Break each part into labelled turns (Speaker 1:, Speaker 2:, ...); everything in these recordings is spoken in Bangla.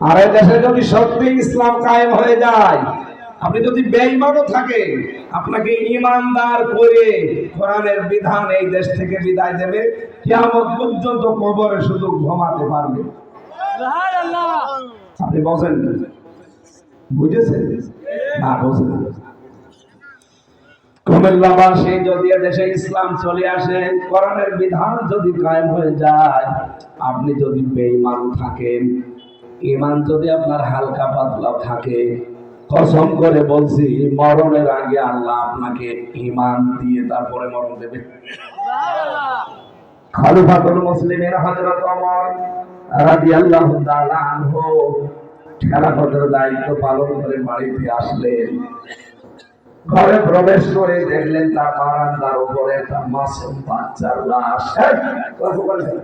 Speaker 1: আর এই দেশে যদি সত্যি ইসলাম কায়েম হয়ে যায় আপনি যদি বেঈমানও থাকেন আপনাকে ইমানদার করে কোরআনের বিধান এই দেশ থেকে বিদায় দেবে কিয়ামত পর্যন্ত কবরে শুধু ঘুমাতে পারবে। আপনি বসেন বুঝেছেন? না বুঝলেন কুমিল্লাবাসী যদি দেশে ইসলাম চলে আসে কোরআনের বিধান যদি কায়েম হয়ে যায় আপনি যদি বেঈমান থাকেন ইমান যদি আপনার হালকা পাতলা থাকে কসম করে বলছি মরণের আগে আল্লাহ আপনাকে ইমান দিয়ে তারপরে মরণ দেবে। খলিফাতুল মুসলিমের হযরত ওমর রাদিয়াল্লাহু তাআলা আনহু খেলাফতের দায়িত্ব পালন করে বাড়িতে আসলেন। ঘরে প্রবেশ করে দেখলেন তার বারান্দার উপরে একটা মাসুম বাচ্চার লাশ এই, গল্প করলেন।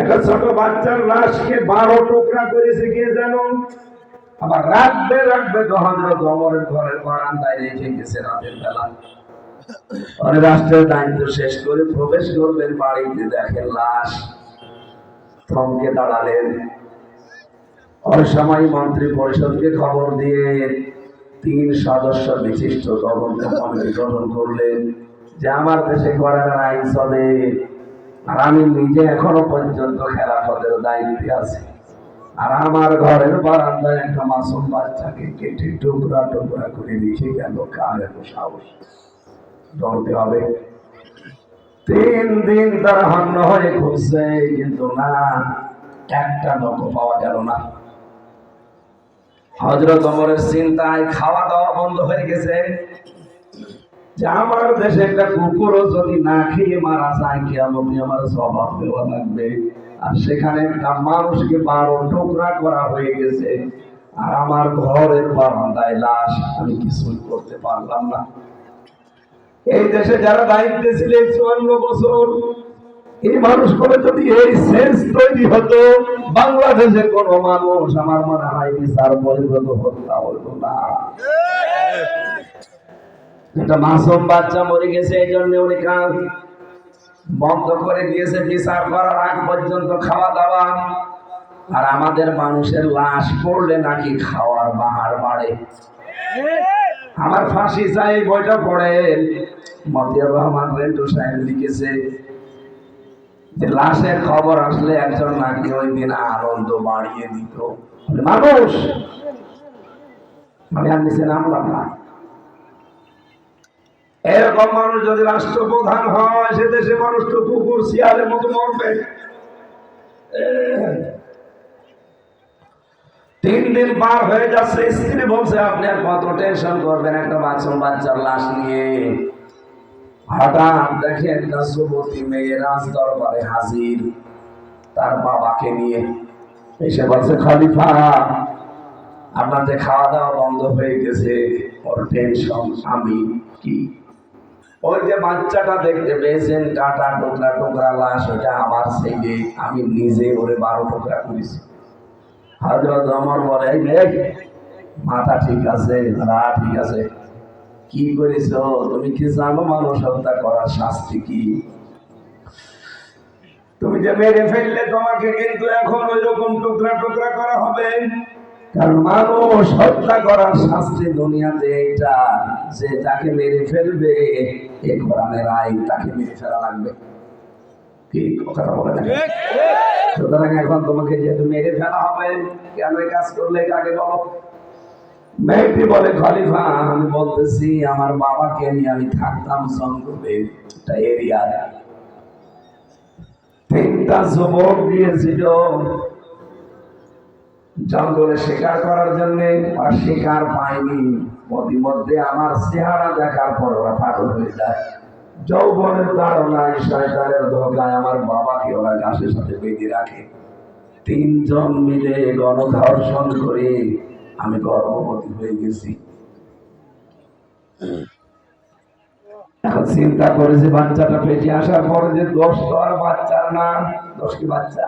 Speaker 1: একটা ছোট বাচ্চার লাশকে বারো টুকরা করেছে কে যেন আবার রাখবে রাখবে হজরত অমরের ঘরের বারান্দায় রেখে গেছে রাতের বেলা। পরে রাষ্ট্রের দায়িত্ব শেষ করে প্রবেশ করবেন বাড়িতে, দেখেন লাশ। থমকে দাঁড়ালেন। ওই সময় মন্ত্রী পরিষদকে খবর দিয়ে তিন সদস্য বিশিষ্ট তদন্ত কমিটি গঠন করলেন যে আমার দেশে করার আইন চলে। আর আমি নিজে এখনও পর্যন্ত খেলাফতের দায়িত্বে আছি। আর আমার ঘরের বারান্দায় একটা মাসুম বাচ্চাকে কেটে টুকরা টুকরা করে রেখে গেল কার এত সাহস? ধরতে হবে। তিন দিন তারা হন্য হয়ে খুঁজছে কিন্তু না, একটা নৌকো পাওয়া গেল না। হজরত অমরের চিন্তায় খাওয়া দাওয়া বন্ধ হয়ে গেছে। আমার দেশে একটা কুকুরও যদি না খেয়ে মারা যায় কি আমি আমার স্বভাব দেওয়া লাগবে। আর সেখানে একটা মানুষকে বারো টুকরা করা হয়ে গেছে। আর আমার ঘরের বারান্দায় লাশ আমি কিছুই করতে পারলাম না। এই দেশে যারা দায়িত্বে ছিলেন চুয়ান্ন বছর, এই মানুষগুলো যদি এই সেন্স তৈরি হতো, বাংলাদেশের কোন মানুষ আমার মনে হয় বিচার পরিবর্তন হত্যা হতো না। একটা মাসুম বাচ্চা মরে গেছে, এই জন্য উনি কাজ বন্ধ করে দিয়েছে, বিচার করার আগ পর্যন্ত খাওয়া দাওয়া আর আমাদের মানুষের লাশ পড়লে নাকি খাওয়ার বাহার বাড়ে। আমার ফাঁসি চাই বইটা পড়ে মতিয়ার রহমান রেন্টু সাহেব লিখেছে যে, লাশের খবর আসলে একজন নাকি ওই দিন আনন্দ বাড়িয়ে দিত। মানুষ! আমি আর নিচে নামলাম না। এরকম মানুষ যদি রাষ্ট্রপ্রধান হয়, সে দেশে মানুষ তো কুকুর, শিয়ালের মতো মরবে। তিন দিন পার হয়ে যাচ্ছে, স্ত্রী বলছে, আপনি আর কত টেনশন করবেন? একটা বাচ্চা, বাচ্চার লাশ নিয়ে। হঠাৎ দেখে একটা যুবতী মেয়ে রাজ দরবারে হাজির, তার বাবাকে নিয়ে। এসে বলছে, খলিফা আপনাদের খাওয়া দাওয়া বন্ধ হয়ে গেছে, ওর টেনশন আমি কি ওই যে বাচ্চাটা দেখতে পেয়েছেন কাটা টুকরা টুকরা লাশ ওটা আমার ছেলে আমি নিজে ওরে বারো টুকরা করেছি। হজরত অমর বলে "এই মেয়ে, মাথা ঠিক আছে রা ঠিক আছে কি করেছ? তুমি কি জানো মানুষ হত্যা করার শাস্তি কি? তুমি যে মেরে ফেললে তোমাকে কিন্তু এখন ওই রকম টুকরা টুকরা করা হবে। কারণ মানুষ হত্যা করার শাস্তি দুনিয়াতে এটা যে যাকে মেরে ফেলবে এ কোরআনের আইন তাকে মেরে ফেলা লাগবে। বলে সুতরাং এখন তোমাকে যেহেতু মেরে ফেলা হবে কেন এই কাজ করলে বলো? মেয়েটি বলে খলিফা আমি বলতেছি আমার বাবাকে নিয়ে আমি থাকতাম জঙ্গলে একটা এরিয়ায়। তিনটা যুবক দিয়েছিল জঙ্গলে শিকার করার জন্য আর শিকার পাইনি। মধ্যে আমার চেহারা দেখার পর ওরা পাগল হয়ে যায়। যৌবনের তাড়নায় শয়তানের ধোকায় আমার বাবাকে ওরা গাছের সাথে বেঁধে রাখে। তিনজন মিলে গণধর্ষণ করে আমি গর্ভবতী হয়ে গেছি। এখন চিন্তা করেছি বাচ্চাটা পেটে আসার পরে যে দোষ তো আর বাচ্চার না দোষ কি বাচ্চা?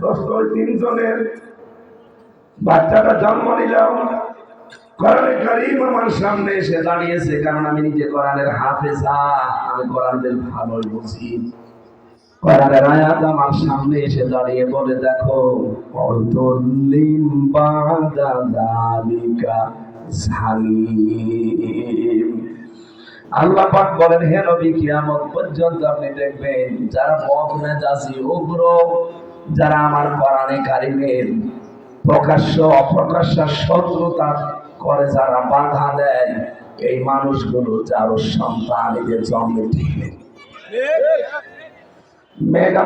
Speaker 1: দোষ তো তিনজনের বাচ্চাটা জন্ম নিলাম। আমার সামনে এসে দাঁড়িয়েছে, কারণ আমি আমি ভালোই বুঝি। দাঁড়িয়ে বলে, দেখো আল্লাহ পাক বলেন, হে নবী, কিয়ামত পর্যন্ত আপনি দেখবেন, যারা মদ মেজাজি উগ্র, যারা আমার কোরআনে কারিমের প্রকাশ্য অপ্রকাশ্য শত্রুতা করে যারা বাধা দেয় এই মানুষগুলো যার সন্তান এদের জন্মে ঠিক। নেই মেয়েটা